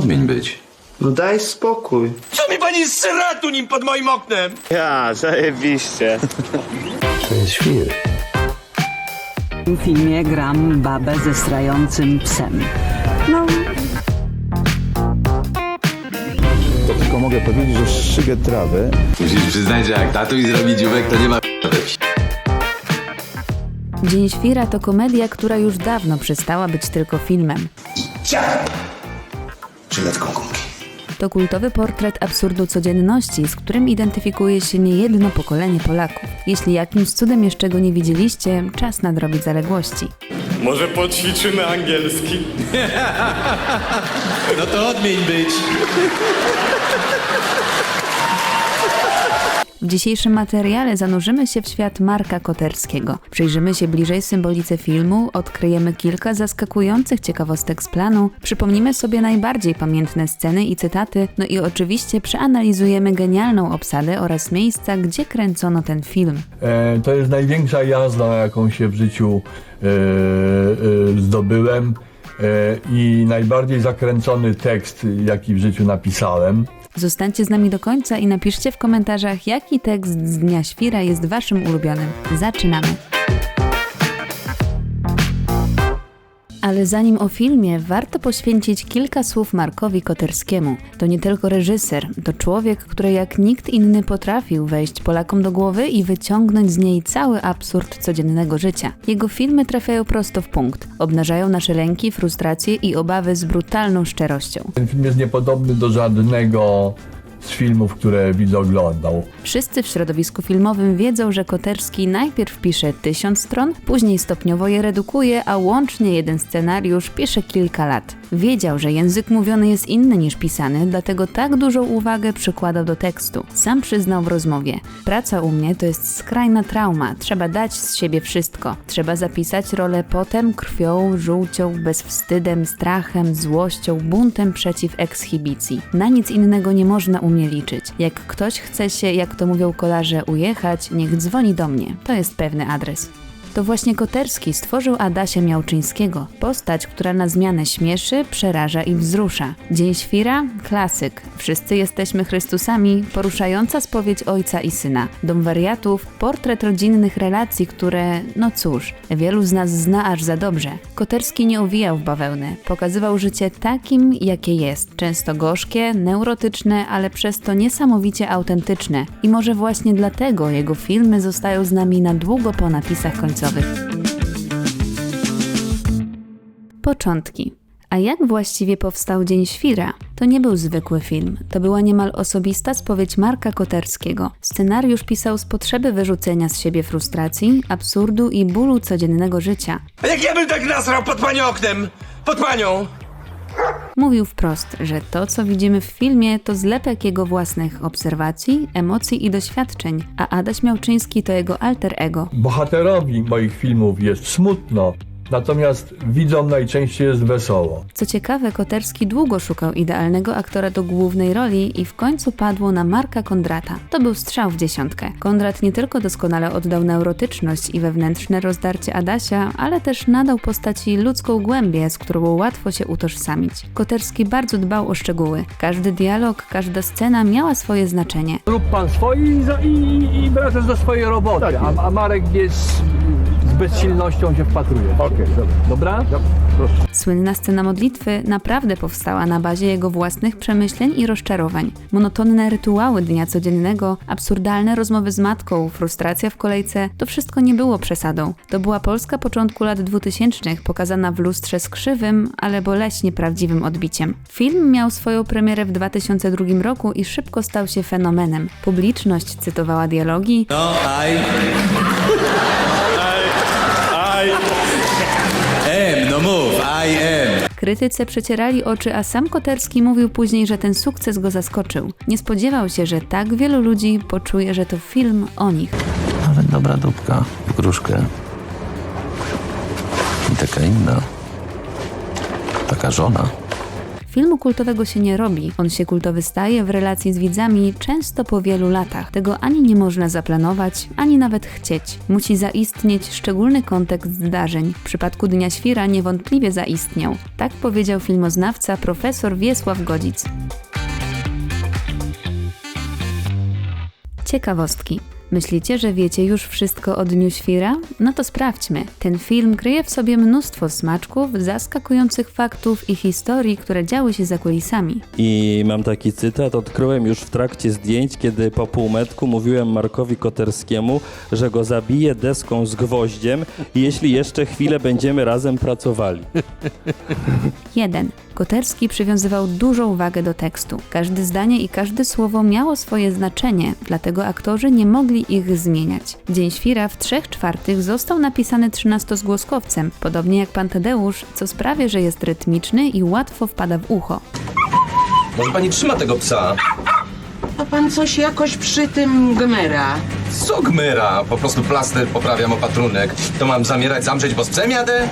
odmień być. No daj spokój. Co mi pani strzela tu nim pod moim oknem? Ja, zajebiście. To jest świr. W tym filmie gram babę ze strającym psem. No, To tylko mogę powiedzieć, że szygę trawę Musisz przyznać, że jak tatuś zrobi dziubek, to nie ma. Dzień Świra to komedia, która już dawno przestała być tylko filmem. Gumki. To kultowy portret absurdu codzienności, z którym identyfikuje się niejedno pokolenie Polaków. Jeśli jakimś cudem jeszcze go nie widzieliście, czas nadrobić zaległości. Może poćwiczymy angielski? No to odmień być. W dzisiejszym materiale zanurzymy się w świat Marka Koterskiego. Przyjrzymy się bliżej symbolice filmu, odkryjemy kilka zaskakujących ciekawostek z planu, przypomnimy sobie najbardziej pamiętne sceny i cytaty, no i oczywiście przeanalizujemy genialną obsadę oraz miejsca, gdzie kręcono ten film. E, to jest największa jazda, jaką się w życiu e, e, zdobyłem e, i najbardziej zakręcony tekst, jaki w życiu napisałem. Zostańcie z nami do końca i napiszcie w komentarzach, jaki tekst z Dnia Świra jest waszym ulubionym. Zaczynamy! Ale zanim o filmie, warto poświęcić kilka słów Markowi Koterskiemu. To nie tylko reżyser, to człowiek, który jak nikt inny potrafił wejść Polakom do głowy i wyciągnąć z niej cały absurd codziennego życia. Jego filmy trafiają prosto w punkt, obnażają nasze lęki, frustracje i obawy z brutalną szczerością. Ten film jest niepodobny do żadnego z filmów, które widz oglądał. Wszyscy w środowisku filmowym wiedzą, że Koterski najpierw pisze tysiąc stron, później stopniowo je redukuje, a łącznie jeden scenariusz pisze kilka lat. Wiedział, że język mówiony jest inny niż pisany, dlatego tak dużą uwagę przykładał do tekstu. Sam przyznał w rozmowie: Praca u mnie to jest skrajna trauma, trzeba dać z siebie wszystko. Trzeba zapisać rolę potem krwią, żółcią, bezwstydem, strachem, złością, buntem przeciw ekshibicji. Na nic innego nie można u mnie liczyć. Jak ktoś chce się, jak to mówią kolarze, ujechać, niech dzwoni do mnie. To jest pewny adres. To właśnie Koterski stworzył Adasia Miałczyńskiego, postać, która na zmianę śmieszy, przeraża i wzrusza. Dzień Świra? Klasyk. Wszyscy jesteśmy Chrystusami, poruszająca spowiedź ojca i syna. Dom wariatów, portret rodzinnych relacji, które, no cóż, wielu z nas zna aż za dobrze. Koterski nie owijał w bawełnę, pokazywał życie takim, jakie jest. Często gorzkie, neurotyczne, ale przez to niesamowicie autentyczne. I może właśnie dlatego jego filmy zostają z nami na długo po napisach końcowych. Początki. A jak właściwie powstał Dzień Świra? To nie był zwykły film, to była niemal osobista spowiedź Marka Koterskiego. Scenariusz pisał z potrzeby wyrzucenia z siebie frustracji, absurdu i bólu codziennego życia. A jak ja bym tak nasrał pod pani oknem? Pod panią? Mówił wprost, że to, co widzimy w filmie, to zlepek jego własnych obserwacji, emocji i doświadczeń, a Adaś Miałczyński to jego alter ego. Bohaterowi moich filmów jest smutno, natomiast widzom najczęściej jest wesoło. Co ciekawe, Koterski długo szukał idealnego aktora do głównej roli i w końcu padło na Marka Kondrata. To był strzał w dziesiątkę. Kondrat nie tylko doskonale oddał neurotyczność i wewnętrzne rozdarcie Adasia, ale też nadał postaci ludzką głębię, z którą łatwo się utożsamić. Koterski bardzo dbał o szczegóły. Każdy dialog, każda scena miała swoje znaczenie. Rób pan swoje i, za- i, i, i wracasz do swojej roboty, a, a Marek jest bezsilnością się wpatruje. Okej, dobra. Dobra? Proszę. Słynna scena modlitwy naprawdę powstała na bazie jego własnych przemyśleń i rozczarowań. Monotonne rytuały dnia codziennego, absurdalne rozmowy z matką, frustracja w kolejce to wszystko nie było przesadą. To była Polska początku lat 2000, pokazana w lustrze z krzywym, ale boleśnie prawdziwym odbiciem. Film miał swoją premierę w 2002 roku i szybko stał się fenomenem. Publiczność cytowała dialogi, No, aj. Am. Krytycy przecierali oczy, a sam Koterski mówił później, że ten sukces go zaskoczył. Nie spodziewał się, że tak wielu ludzi poczuje, że to film o nich. Nawet dobra dupka gruszkę. I taka inna. Taka żona. Filmu kultowego się nie robi, on się kultowy staje w relacji z widzami często po wielu latach. Tego ani nie można zaplanować, ani nawet chcieć. Musi zaistnieć szczególny kontekst zdarzeń. W przypadku Dnia Świra niewątpliwie zaistniał. Tak powiedział filmoznawca profesor Wiesław Godzic. Ciekawostki. Myślicie, że wiecie już wszystko o Dniu Świra? No to sprawdźmy. Ten film kryje w sobie mnóstwo smaczków, zaskakujących faktów i historii, które działy się za kulisami. I mam taki cytat, odkryłem już w trakcie zdjęć, kiedy po półmetku mówiłem Markowi Koterskiemu, że go zabiję deską z gwoździem, jeśli jeszcze chwilę będziemy razem pracowali. 1. Koterski przywiązywał dużą wagę do tekstu. Każde zdanie i każde słowo miało swoje znaczenie, dlatego aktorzy nie mogli ich zmieniać. Dzień Świra w 3 czwartych został napisany trzynastozgłoskowcem, podobnie jak Pan Tadeusz, co sprawia, że jest rytmiczny i łatwo wpada w ucho. Może pani trzyma tego psa? A pan coś jakoś przy tym gmera. Co gmyra? Po prostu plaster poprawiam opatrunek. To mam zamierać zamrzeć, bo z psem jadę?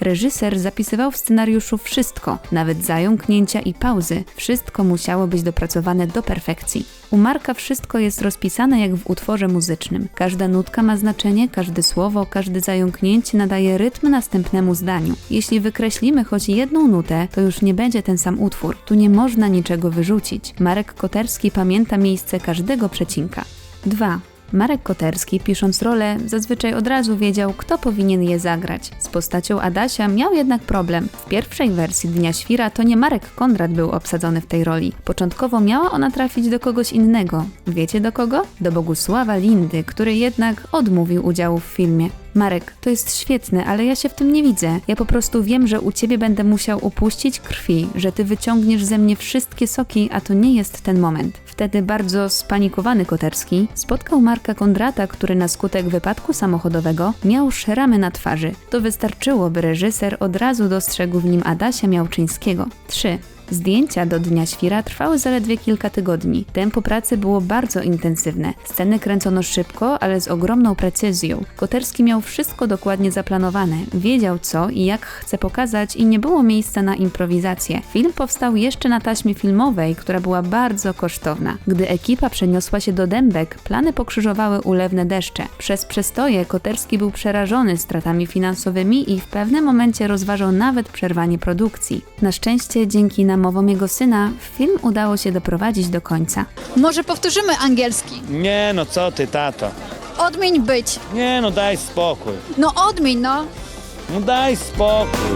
Reżyser zapisywał w scenariuszu wszystko, nawet zająknięcia i pauzy. Wszystko musiało być dopracowane do perfekcji. U Marka wszystko jest rozpisane jak w utworze muzycznym. Każda nutka ma znaczenie, każde słowo, każde zająknięcie nadaje rytm następnemu zdaniu. Jeśli wykreślimy choć jedną nutę, to już nie będzie ten sam utwór. Tu nie można niczego wyrzucić. Marek Koterski pamięta miejsce każdego przecinka. 2. Marek Koterski, pisząc rolę, zazwyczaj od razu wiedział, kto powinien je zagrać. Z postacią Adasia miał jednak problem. W pierwszej wersji Dnia Świra to nie Marek Konrad był obsadzony w tej roli. Początkowo miała ona trafić do kogoś innego. Wiecie do kogo? Do Bogusława Lindy, który jednak odmówił udziału w filmie. Marek, to jest świetne, ale ja się w tym nie widzę. Ja po prostu wiem, że u ciebie będę musiał upuścić krwi, że ty wyciągniesz ze mnie wszystkie soki, a to nie jest ten moment. Wtedy bardzo spanikowany Koterski spotkał Marka Kondrata, który na skutek wypadku samochodowego miał szramy na twarzy. To wystarczyło, by reżyser od razu dostrzegł w nim Adasia Miałczyńskiego. 3. Zdjęcia do Dnia Świra trwały zaledwie kilka tygodni. Tempo pracy było bardzo intensywne. Sceny kręcono szybko, ale z ogromną precyzją. Koterski miał wszystko dokładnie zaplanowane. Wiedział co i jak chce pokazać i nie było miejsca na improwizację. Film powstał jeszcze na taśmie filmowej, która była bardzo kosztowna. Gdy ekipa przeniosła się do Dębek, plany pokrzyżowały ulewne deszcze. Przez przestoje Koterski był przerażony stratami finansowymi i w pewnym momencie rozważał nawet przerwanie produkcji. Na szczęście dzięki namowom jego syna film udało się doprowadzić do końca. Może powtórzymy angielski. Nie no, co ty, tato? Odmień być. Nie no, daj spokój. No odmień, no. No daj spokój.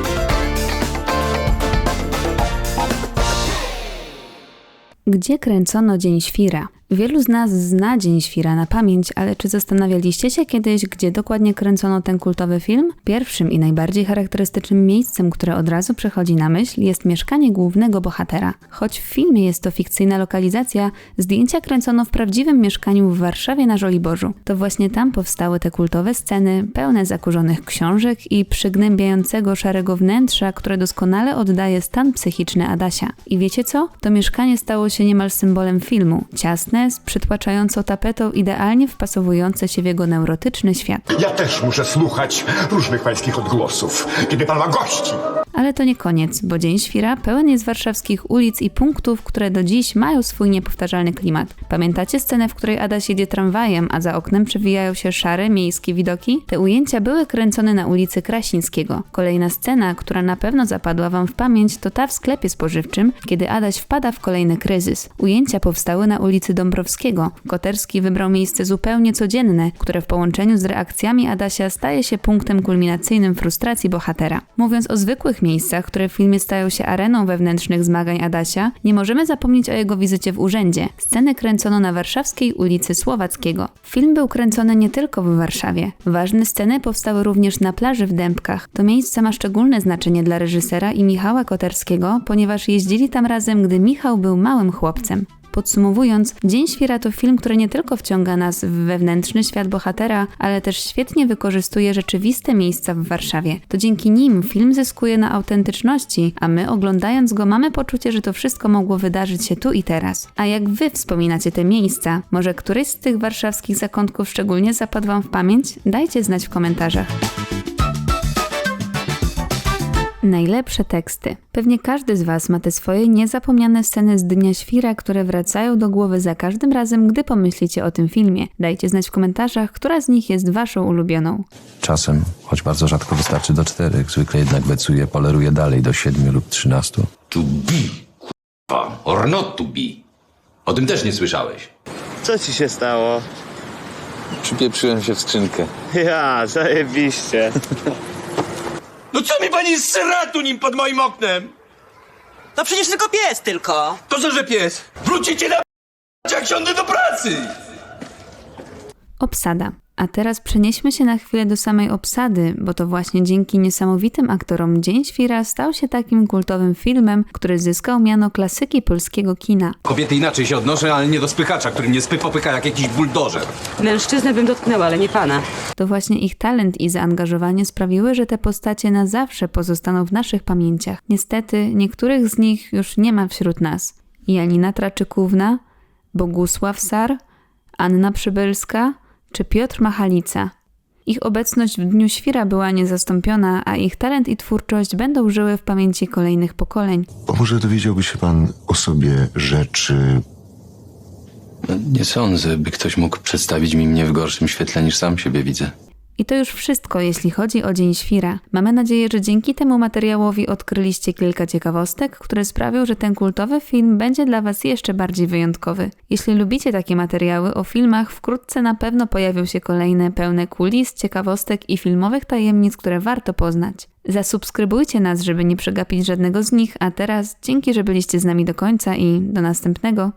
Gdzie kręcono Dzień Świra? Wielu z nas zna Dzień Świra na pamięć, ale czy zastanawialiście się kiedyś, gdzie dokładnie kręcono ten kultowy film? Pierwszym i najbardziej charakterystycznym miejscem, które od razu przychodzi na myśl, jest mieszkanie głównego bohatera. Choć w filmie jest to fikcyjna lokalizacja, zdjęcia kręcono w prawdziwym mieszkaniu w Warszawie na Żoliborzu. To właśnie tam powstały te kultowe sceny, pełne zakurzonych książek i przygnębiającego szarego wnętrza, które doskonale oddaje stan psychiczny Adasia. I wiecie co? To mieszkanie stało się niemal symbolem filmu. Ciasne, z przytłaczającą tapetą, idealnie wpasowujące się w jego neurotyczny świat. Ja też muszę słuchać różnych pańskich odgłosów, kiedy pan ma gości. Ale to nie koniec, bo Dzień Świra pełen jest warszawskich ulic i punktów, które do dziś mają swój niepowtarzalny klimat. Pamiętacie scenę, w której Adaś jedzie tramwajem, a za oknem przewijają się szare, miejskie widoki? Te ujęcia były kręcone na ulicy Krasińskiego. Kolejna scena, która na pewno zapadła wam w pamięć, to ta w sklepie spożywczym, kiedy Adaś wpada w kolejny kryzys. Ujęcia powstały na ulicy Dąbrowskiego. Koterski wybrał miejsce zupełnie codzienne, które w połączeniu z reakcjami Adasia staje się punktem kulminacyjnym frustracji bohatera. Mówiąc o zwykłych miejscach, które w filmie stają się areną wewnętrznych zmagań Adasia, nie możemy zapomnieć o jego wizycie w urzędzie. Sceny kręcono na warszawskiej ulicy Słowackiego. Film był kręcony nie tylko w Warszawie. Ważne sceny powstały również na plaży w Dębkach. To miejsce ma szczególne znaczenie dla reżysera i Michała Koterskiego, ponieważ jeździli tam razem, gdy Michał był małym chłopcem. Podsumowując, Dzień Świra to film, który nie tylko wciąga nas w wewnętrzny świat bohatera, ale też świetnie wykorzystuje rzeczywiste miejsca w Warszawie. To dzięki nim film zyskuje na autentyczności, a my oglądając go mamy poczucie, że to wszystko mogło wydarzyć się tu i teraz. A jak wy wspominacie te miejsca? Może któryś z tych warszawskich zakątków szczególnie zapadł wam w pamięć? Dajcie znać w komentarzach. Najlepsze teksty. Pewnie każdy z Was ma te swoje niezapomniane sceny z Dnia Świra, które wracają do głowy za każdym razem, gdy pomyślicie o tym filmie. Dajcie znać w komentarzach, która z nich jest Waszą ulubioną. Czasem, choć bardzo rzadko wystarczy do czterech, zwykle jednak becuje, poleruje dalej do siedmiu lub trzynastu. To be, kurwa, or not to be. O tym też nie słyszałeś. Co ci się stało? Przypieprzyłem się w skrzynkę. Ja, zajebiście. No co mi pani sra tu nim pod moim oknem? No przecież tylko pies tylko. To co, że pies? Wrócicie na jak siądę do pracy! Obsada. A teraz przenieśmy się na chwilę do samej obsady, bo to właśnie dzięki niesamowitym aktorom Dzień Świra stał się takim kultowym filmem, który zyskał miano klasyki polskiego kina. Kobiety inaczej się odnoszę, ale nie do spychacza, który mnie spy popycha jak jakiś buldożer. Mężczyznę bym dotknęła, ale nie pana. To właśnie ich talent i zaangażowanie sprawiły, że te postacie na zawsze pozostaną w naszych pamięciach. Niestety, niektórych z nich już nie ma wśród nas. Janina Traczykówna, Bogusław Sar, Anna Przybylska czy Piotr Machalica. Ich obecność w Dniu Świra była niezastąpiona, a ich talent i twórczość będą żyły w pamięci kolejnych pokoleń. Bo może dowiedziałby się pan o sobie rzeczy... Nie sądzę, by ktoś mógł przedstawić mi mnie w gorszym świetle niż sam siebie widzę. I to już wszystko, jeśli chodzi o Dzień Świra. Mamy nadzieję, że dzięki temu materiałowi odkryliście kilka ciekawostek, które sprawią, że ten kultowy film będzie dla Was jeszcze bardziej wyjątkowy. Jeśli lubicie takie materiały o filmach, wkrótce na pewno pojawią się kolejne pełne kulis, ciekawostek i filmowych tajemnic, które warto poznać. Zasubskrybujcie nas, żeby nie przegapić żadnego z nich, a teraz dzięki, że byliście z nami do końca i do następnego.